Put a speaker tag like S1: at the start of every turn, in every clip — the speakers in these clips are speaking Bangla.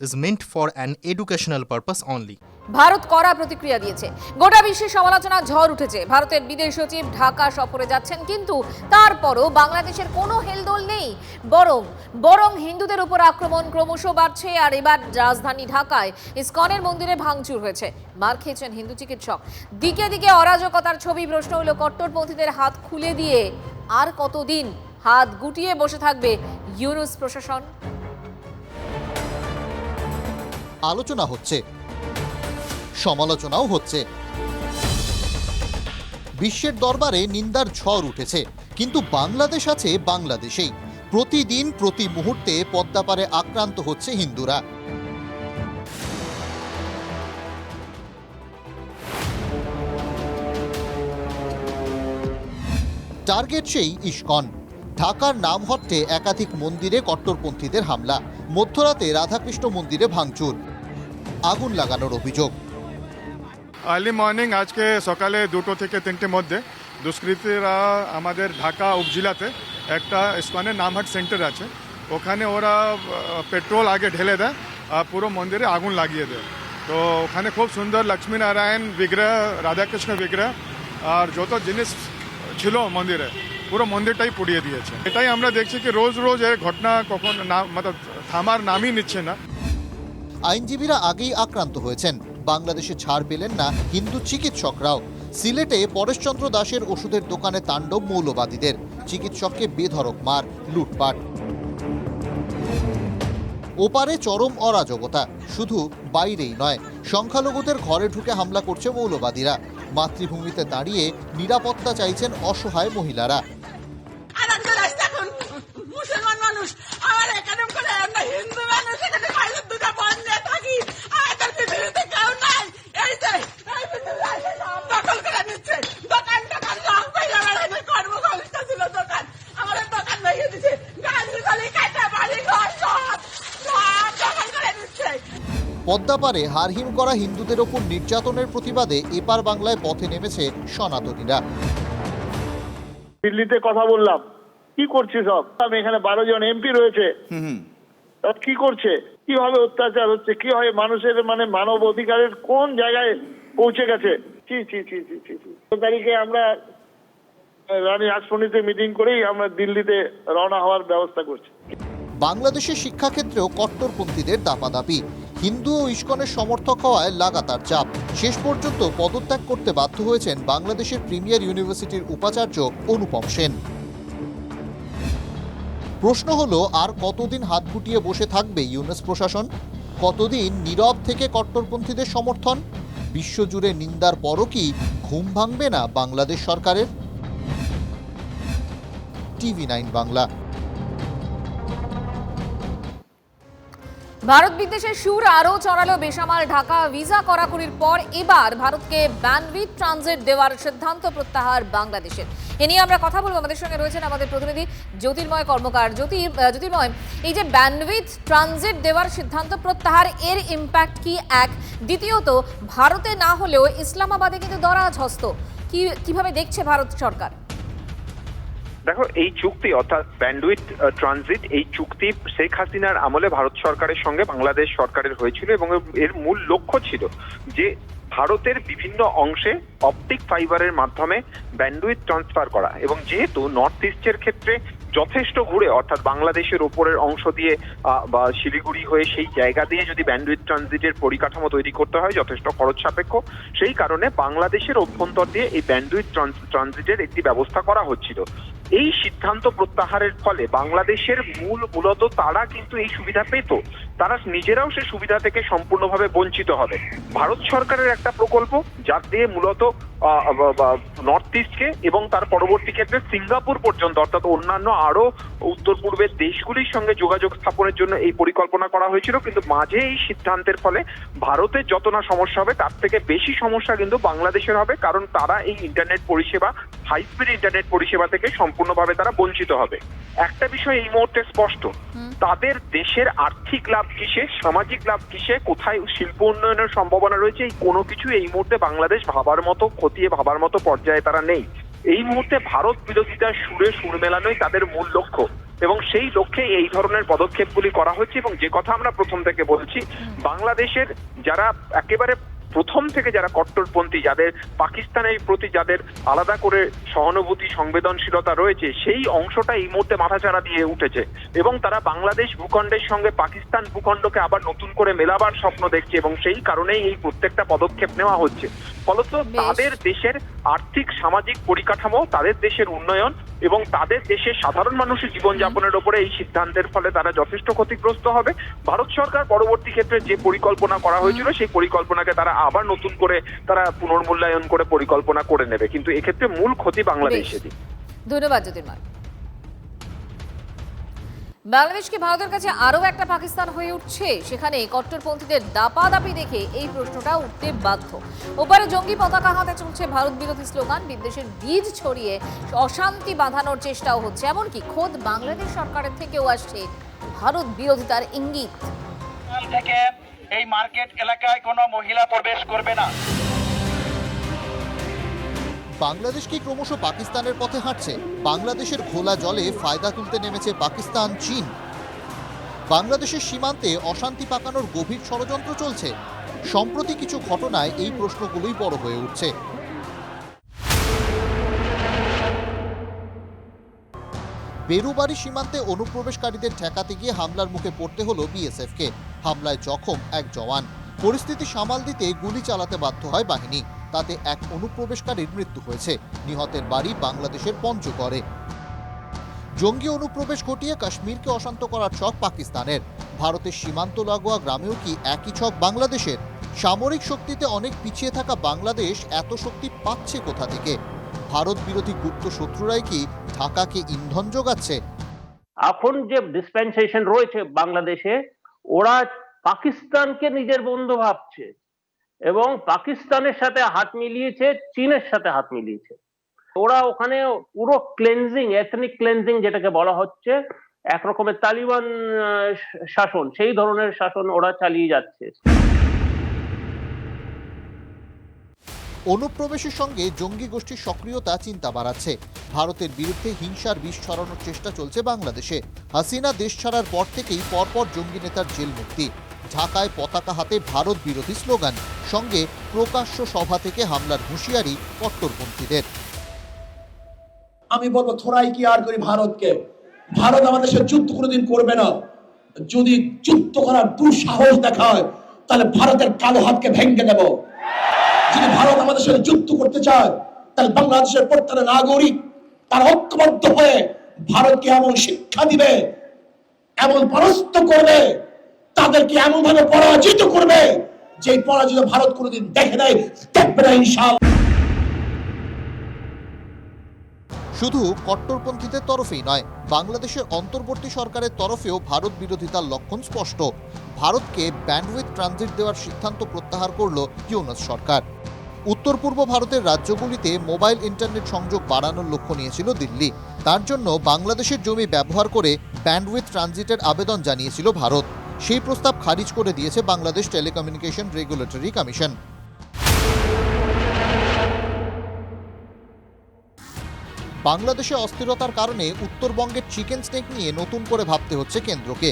S1: is meant for an educational purpose only.
S2: Bharat কড়া প্রতিক্রিয়া দিয়েছে। গোটা বিশ্বে সমালোচনা ঝড় উঠেছে। ভারতের বিদেশ সচিব ঢাকা সফরে যাচ্ছেন, কিন্তু তারপরও বাংলাদেশের কোনো হেলদোল নেই। বরং বরং হিন্দুদের উপর আক্রমণ ক্রমশ বাড়ছে, আর এবার রাজধানী ঢাকায় ইসকনের মন্দিরে ভাঙচুর হয়েছে। মার খেয়েছেন হিন্দু চিকিৎসক। দিকে দিকে অরাজকতার ছবি প্রশ্ন হলো কট্টরপন্থীদের হাত খুলে দিয়ে। আর কতদিন হাত গুটিয়ে বসে থাকবে ইউনুস প্রশাসন?
S3: আলোচনা হচ্ছে। সমালোচনাও হচ্ছে। বিশ্বের দরবারে নিন্দার ঝড় উঠেছে, কিন্তু বাংলাদেশ আছে বাংলাদেশেই। প্রতিদিন, প্রতি মুহূর্তে পদ্মাপারে আক্রান্ত হচ্ছে হিন্দুরা। টার্গেট সেই ইস্কন। ঢাকার নামহট্টে একাধিক মন্দিরে কট্টরপন্থীদের হামলা। মধ্যরাতে রাধাকৃষ্ণ মন্দিরে ভাঙচুর। আগুন লাগানোর অভিযোগ।
S4: আর্লি মর্নিং আজকে সকালে দুটো থেকে তিনটে মধ্যে দুষ্কৃতীরা আমাদের ঢাকা উপজেলাতে একটা ইস্কনের নামহাট সেন্টার আছে। ওখানে ওরা পেট্রোল আগে ঢেলে দেয় আর পুরো মন্দিরে আগুন লাগিয়ে দেয়। তো ওখানে খুব সুন্দর লক্ষ্মীনারায়ণ বিগ্রহ, রাধাকৃষ্ণ বিগ্রহ আর যত জিনিস ছিল মন্দিরে, পুরো মন্দিরটাই পুড়িয়ে দিয়েছে। এটাই আমরা দেখছি কি রোজ রোজ এই ঘটনা কখন না, মতলব থামার নামই নিচ্ছে না।
S3: আইনজীবীরা আগেই আক্রান্ত হয়েছেন। বাংলাদেশে ছাড় পেলেন না হিন্দু চিকিৎসকরাও। সিলেটে পরেশচন্দ্র দাসের ওষুধের দোকানে তাণ্ডব মৌলবাদীদের। চিকিৎসককে বেধড়ক মার, লুটপাট। ওপারে চরম অরাজকতা। শুধু বাইরেই নয়, সংখ্যালঘুদের ঘরে ঢুকে হামলা করছে মৌলবাদীরা। মাতৃভূমিতে দাঁড়িয়ে নিরাপত্তা চাইছেন অসহায় মহিলারা
S5: আর একজন আসছে এখন মুসলমান মানুষ আমার এখানে করে আমরা হিন্দু মানুষ এখানে বাইরের দুটো বন নিয়ে থাকি আমাদের পৃথিবীতে কেউ নাই এই যে এই পৃথিবীতে এসে সব দখল করে নিচ্ছে দোকান টোকান লক পাইলে আমার এখানে কর্মসংস্থা ছিল দোকান আমার দোকান ভেঙে দিচ্ছে গাড়ি গালি কাটা বাড়ি ঘর সব সব দখল করে নিচ্ছে
S3: পদ্মাপারে হারহিম করা হিন্দুদের ওপর নির্যাতনের প্রতিবাদে এপার বাংলায় পথে নেমেছে সনাতনীরা।
S6: দিল্লিতে কথা বললাম। কি করছে সব? আমি এখানে বারো জন এমপি রয়েছে। কি করছে? কীভাবে অত্যাচার হচ্ছে? কি হয়? মানুষের মানে মানব অধিকারের কোন জায়গায় পৌঁছে গেছে? ছি ছি ছি ছি। চোদ্দ তারিখে আমরা রানী রাজপন্ডিতে মিটিং করেই আমরা দিল্লিতে রওনা হওয়ার ব্যবস্থা করছি।
S3: বাংলাদেশের শিক্ষাক্ষেত্রেও কট্টরপন্থীদের দাপাদাপি। হিন্দু ও ইস্কনের সমর্থক হওয়ায় লাগাতার চাপ। শেষ পর্যন্ত পদত্যাগ করতে বাধ্য হয়েছেন বাংলাদেশের প্রিমিয়ার ইউনিভার্সিটির উপাচার্য অনুপম সেন। প্রশ্ন হলো, আর কতদিন হাত গুটিয়ে বসে থাকবে ইউনেস প্রশাসন? কতদিন নীরব থেকে কট্টরপন্থীদের সমর্থন? বিশ্বজুড়ে নিন্দার পরও কি ঘুম ভাঙবে না বাংলাদেশ সরকারের? টিভি নাইন বাংলা
S2: ভারত বিদ্বেষের সুর আরও চড়ালো বেসামাল ঢাকা ভিসা কড়াকড়ির পর এবার ভারতকে ব্যান্ডউইথ ট্রানজিট দেওয়ার সিদ্ধান্ত প্রত্যাহার বাংলাদেশের। এ নিয়ে আমরা কথা বলব। আমাদের সঙ্গে রয়েছেন আমাদের প্রতিনিধি জ্যোতির্ময় কর্মকার। জ্যোতি জ্যোতির্ময়, এই যে ব্যান্ডউইথ ট্রানজিট দেওয়ার সিদ্ধান্ত প্রত্যাহার, এর ইম্প্যাক্ট কি এক? দ্বিতীয়ত, ভারতে না হলেও ইসলামাবাদে কিন্তু দরাজ হস্ত। কি, কীভাবে দেখছে ভারত সরকার?
S7: দেখো, এই চুক্তি, অর্থাৎ ব্যান্ডউইথ ট্রানজিট এই চুক্তি শেখ হাসিনার আমলে ভারত সরকারের সঙ্গে বাংলাদেশ সরকারের হয়েছিল এবং এর মূল লক্ষ্য ছিল যে ভারতের বিভিন্ন অংশে অপটিক ফাইবারের মাধ্যমে ব্যান্ডউইথ ট্রান্সফার করা এবং যেহেতু নর্থ ইস্টের ক্ষেত্রে যথেষ্ট ঘুরে, অর্থাৎ বাংলাদেশের ওপরের অংশ দিয়ে বা শিলিগুড়ি হয়ে সেই জায়গা দিয়ে যদি ব্যান্ডউইথ ট্রানজিটের পরিকাঠামো তৈরি করতে হয়, যথেষ্ট খরচ সাপেক্ষ, সেই কারণে বাংলাদেশের অভ্যন্তর দিয়ে এই ব্যান্ডউইথ ট্রানজিটের একটি ব্যবস্থা করা হচ্ছিল। এই সিদ্ধান্ত প্রত্যাহারের ফলে বাংলাদেশের মূল মূলত তারা কিন্তু এই সুবিধা পেত। তারা নিজেরাও সে সুবিধা থেকে সম্পূর্ণভাবে বঞ্চিত হবে। ভারত সরকারের একটা প্রকল্প যার দিয়ে মূলত নর্থ ইস্টকে এবং তার পরবর্তী ক্ষেত্রে সিঙ্গাপুর পর্যন্ত, অর্থাৎ অন্যান্য আরও উত্তর পূর্বের দেশগুলির সঙ্গে যোগাযোগ স্থাপনের জন্য এই পরিকল্পনা করা হয়েছিল। কিন্তু মাঝে এই সিদ্ধান্তের ফলে ভারতের যত না সমস্যা হবে, তার থেকে বেশি সমস্যা কিন্তু বাংলাদেশের হবে। কারণ তারা এই ইন্টারনেট পরিষেবা হাই স্পিড ইন্টারনেট পরিষেবা থেকে সম্পূর্ণভাবে তারা বঞ্চিত হবে। একটা বিষয় এই মুহূর্তে স্পষ্ট। তাদের দেশের আর্থিক লাভ কিসে সামাজিক লাভ কিসে কোথায় শিল্প উন্নয়নের সম্ভাবনা রয়েছে এই কোনো কিছু এই মুহূর্তে বাংলাদেশ ভাবার মতো খতিয়ে ভাবার মতো পর্যায়ে তারা নেই। এই মুহূর্তে ভারত বিরোধিতার সুরে সুর মেলানোই তাদের মূল লক্ষ্য এবং সেই লক্ষ্যে এই ধরনের পদক্ষেপগুলি করা হচ্ছে এবং যে কথা আমরা প্রথম থেকে বলছি বাংলাদেশের যারা একেবারে প্রথম থেকে যারা কট্টরপন্থী যাদের পাকিস্তানের প্রতি যাদের আলাদা করে সহানুভূতি সংবেদনশীলতা রয়েছে সেই অংশটা এই মুহূর্তে মাথাচাড়া দিয়ে উঠেছে। এবং তারা বাংলাদেশ ভূখণ্ডের সঙ্গে পাকিস্তান ভূখণ্ডকে আবার নতুন করে মেলাবার স্বপ্ন দেখছে এবং সেই কারণেই এই প্রত্যেকটা পদক্ষেপ নেওয়া হচ্ছে। ফলত তাদের দেশের আর্থিক সামাজিক পরিকাঠামো তাদের দেশের উন্নয়ন এবং তাদের দেশের সাধারণ মানুষের জীবনযাপনের ওপরে এই সিদ্ধান্তের ফলে তারা যথেষ্ট ক্ষতিগ্রস্ত হবে। ভারত সরকার পরবর্তী ক্ষেত্রে যে পরিকল্পনা করা হয়েছিল সেই পরিকল্পনাকে তারা আবার নতুন করে তারা পুনর্মূল্যায়ন করে পরিকল্পনা করে নেবে। কিন্তু এক্ষেত্রে মূল ক্ষতি বাংলাদেশেরই
S2: ধন্যবাদ জ্যোতির্ময়। বাংলাদেশকে ভারতের কাছে আরও একটা পাকিস্তান হয়ে উঠছে। সেখানে কট্টরপন্থীদের দাপাদাপি দেখে এই প্রশ্নটা উঠতে বাধ্য। ওপারে জঙ্গি পতাকা হাতে চলছে ভারত বিরোধী স্লোগান। বিদ্বেষের বীজ ছড়িয়ে অশান্তি বাঁধানোর চেষ্টাও হচ্ছে। এমনকি খোদ বাংলাদেশ সরকারের থেকেও আসছে ভারত বিরোধিতার ইঙ্গিত।
S8: থেকে এই মার্কেট এলাকায় কোনো মহিলা প্রবেশ করবে না।
S3: বাংলাদেশ কি ক্রমশ পাকিস্তানের পথে হাঁটছে? বাংলাদেশের খোলা জলে ফায়দা তুলতে নেমেছে পাকিস্তান, চীন। বাংলাদেশের সীমান্তে অশান্তি পাকানোর গভীর ষড়যন্ত্র চলছে। সম্প্রতি কিছু ঘটনায় এই প্রশ্নগুলোই বড় হয়ে উঠছে। বেরুবাড়ি সীমান্তে অনুপ্রবেশকারীদের ঠেকাতে গিয়ে হামলার মুখে পড়তে হলো বিএসএফকে। হামলায় জখম এক জওয়ান। পরিস্থিতি সামাল দিতে গুলি চালাতে বাধ্য হয় বাহিনী। তাতে এক অনুপ্রবেশকারীর মৃত্যু হয়েছে। নিহতের বাড়ি বাংলাদেশের পঞ্চগড়ে। জঙ্গি অনুপ্রবেশ ঘটিয়ে কাশ্মীরকে অশান্ত করার ছক পাকিস্তানের। ভারতের সীমান্ত লাগোয়া গ্রামেও কি একই ছক বাংলাদেশের? সামরিক শক্তিতে অনেক পিছিয়ে থাকা বাংলাদেশ এত শক্তি পাচ্ছে কোথা থেকে? ভারত বিরোধী গুপ্ত শত্রুরাই কি ঢাকাকে ইন্ধন যোগাচ্ছে।
S9: এখন যে ডিসপেন্সেশন রয়েছে বাংলাদেশে, ওরা পাকিস্তানকে নিজের বন্ধু ভাবছে এবং পাকিস্তানের সাথে হাত মিলিয়েছে, চীনের সাথে হাত মিলিয়েছে। ওরা ওখানে পুরো ক্লেনজিং এথনিক ক্লেনজিং যেটাকে বলা হচ্ছে, এক রকমের তালিবান শাসন, সেই ধরনের শাসন ওরা চালিয়ে যাচ্ছে।
S3: অনুপ্রবেশের সঙ্গে জঙ্গি গোষ্ঠীর সক্রিয়তা চিন্তা বাড়াচ্ছে। ভারতের বিরুদ্ধে হিংসার বিষ ছড়ানোর চেষ্টা চলছে বাংলাদেশে। হাসিনা দেশ ছাড়ার পর থেকেই পরপর জঙ্গি নেতার জেল মুক্তি। ঢাকায় পতাকা হাতে ভারত বিরোধী স্লোগান, সঙ্গে প্রকাশ্য সভা থেকে হামলার হুঁশিয়ারি কট্টরপন্থীদের।
S10: আমি বলব, থোড়াই কি আর করি ভারতকে? ভারত আমাদের সাথে যুদ্ধ কোনোদিন করবে না। যদি যুদ্ধ করার দুঃসাহস দেখা হয় তাহলে ভারতের কালো হাতকে ভেঙে দেব। যদি ভারত আমাদের সাথে যুক্ত করতে চায়, তাহলে বাংলাদেশের প্রত্যেকটা নাগরিক তার ঐক্যবদ্ধ হয়ে ভারতকে এমন শিক্ষা দিবে, এমন পরাস্ত করবে, তাদেরকে এমন ভাবে পরাজিত করবে যে পরাজিত ভারত কোনোদিন দেখে নেয় দেখবে না ইনশাল
S3: শুধু কট্টরপন্থীদের তরফেই নয়, বাংলাদেশের অন্তর্বর্তী সরকারের তরফেও ভারত বিরোধিতার লক্ষণ স্পষ্ট। ভারতকে ব্যান্ডউইথ ট্রানজিট দেওয়ার সিদ্ধান্ত প্রত্যাহার করল ইউনাস সরকার। উত্তর পূর্ব ভারতের রাজ্যগুলিতে মোবাইল ইন্টারনেট সংযোগ বাড়ানোর লক্ষ্য নিয়েছিল দিল্লি। তার জন্য বাংলাদেশের জমি ব্যবহার করে ব্যান্ডউইথ ট্রানজিটের আবেদন জানিয়েছিল ভারত। সেই প্রস্তাব খারিজ করে দিয়েছে বাংলাদেশ টেলিকমিউনিকেশন রেগুলেটরি কমিশন। বাংলাদেশে অস্থিরতার কারণে উত্তরবঙ্গের চিকেন স্নেক নিয়ে নতুন করে ভাবতে হচ্ছে কেন্দ্রকে।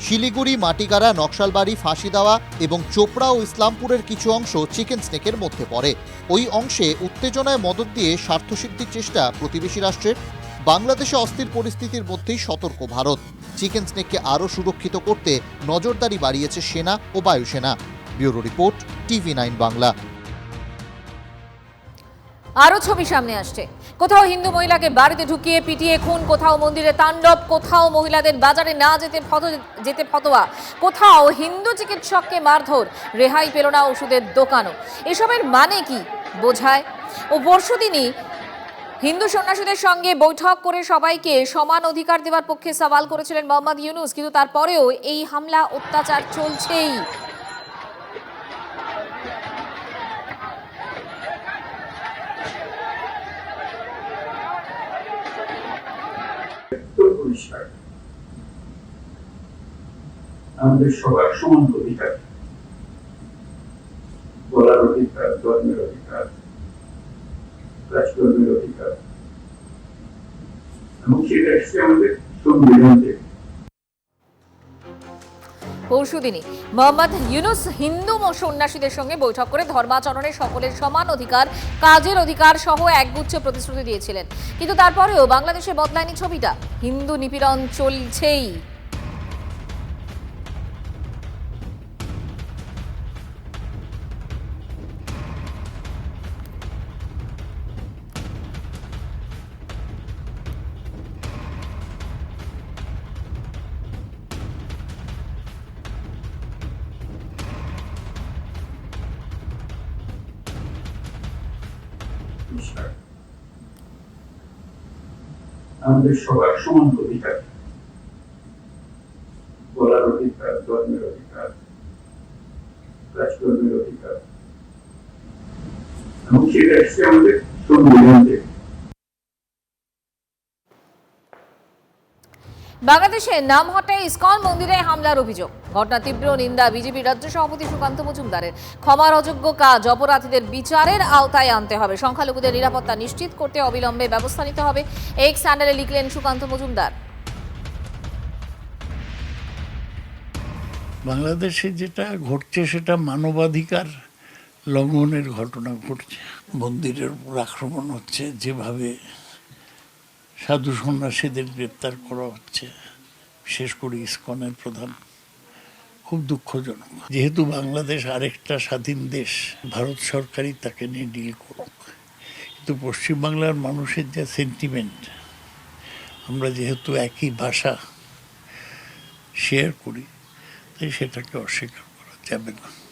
S3: শিলিগুড়ি মাটিগাড়া নকশালবাড়ি, ফাঁসিদাওয়া এবং চোপড়া ও ইসলামপুরের কিছু অংশ চিকেন স্নেকের মধ্যে পড়ে। ওই অংশে উত্তেজনায় মদত দিয়ে স্বার্থসিদ্ধির চেষ্টা প্রতিবেশী রাষ্ট্রের। বাংলাদেশে অস্থির পরিস্থিতির মধ্যেই সতর্ক ভারত। চিকেন স্নেককে আরও সুরক্ষিত করতে নজরদারি বাড়িয়েছে সেনা ও বায়ুসেনা। Bureau report, TV nine Bangla.
S2: আরও ছবি সামনে আসছে। কোথাও হিন্দু মহিলাকে বাড়িতে ঢুকিয়ে পিটিয়ে খুন, কোথাও মন্দিরে তাণ্ডব, কোথাও মহিলাদের বাজারে না যেতে ফত যেতে ফতোয়া, কোথাও হিন্দু চিকিৎসককে মারধর, রেহাই পেল না ওষুধের দোকানও। এসবের মানে কি? বোঝায়। ও পরশুদিনই হিন্দু সন্ন্যাসীদের সঙ্গে বৈঠক করে সবাইকে সমান অধিকার দেওয়ার পক্ষে সওয়াল করেছিলেন মোহাম্মদ ইউনুস, কিন্তু তারপরেও এই হামলা অত্যাচার চলছেই।
S11: আমাদের সবার সমান অধিকার। বলার অধিকার, ধর্মের অধিকার কাজকর্মের অধিকার। এবং সেটা এসছে আমাদের সংবিধান থেকে।
S2: পরশুদিনই। মোহাম্মদ ইউনুস হিন্দু সন্ন্যাসীদের সঙ্গে বৈঠক করে ধর্মাচরণে সকলের সমান অধিকার, কাজের অধিকার সহ একগুচ্ছ প্রতিশ্রুতি দিয়েছিলেন। কিন্তু তারপরেও বাংলাদেশে বদলায়নি ছবিটা। হিন্দু নিপীড়ন চলছেই।
S11: আমাদের সবার সমান অধিকার। বলার অধিকার ধর্মের অধিকার কাজকর্মের অধিকার। এবং সেটা আমাদের সংবিধান
S2: বাংলাদেশে নাম হটায় ইসকন মন্দিরে হামলার অভিযোগ। ঘটনা তীব্র নিন্দা বিজেপি রাজ্য সভাপতি সুকান্ত মজুমদারের। ক্ষমার অযোগ্য কাজ অপরাধীদের বিচারের আওতায় আনতে হবে। সংখ্যালঘুদের নিরাপত্তা নিশ্চিত করতে অবিলম্বে ব্যবস্থা নিতে হবে। এক্স স্যান্ডেলে লিখলেন সুকান্ত মজুমদার।
S12: বাংলাদেশে যেটা ঘটছে সেটা মানবাধিকার লঙ্ঘনের ঘটনা ঘটছে। মন্দিরের উপর আক্রমণ হচ্ছে যেভাবে সাধু সন্ন্যাসীদের গ্রেপ্তার করা হচ্ছে, বিশেষ করে ইসকনের প্রধান। খুব দুঃখজনক। যেহেতু বাংলাদেশ আরেকটা স্বাধীন দেশ, ভারত সরকারই তাকে নিয়ে ডিল করুক। কিন্তু পশ্চিমবাংলার মানুষের যে সেন্টিমেন্ট আমরা যেহেতু একই ভাষা শেয়ার করি, তাই সেটাকে অস্বীকার করা যাবে না।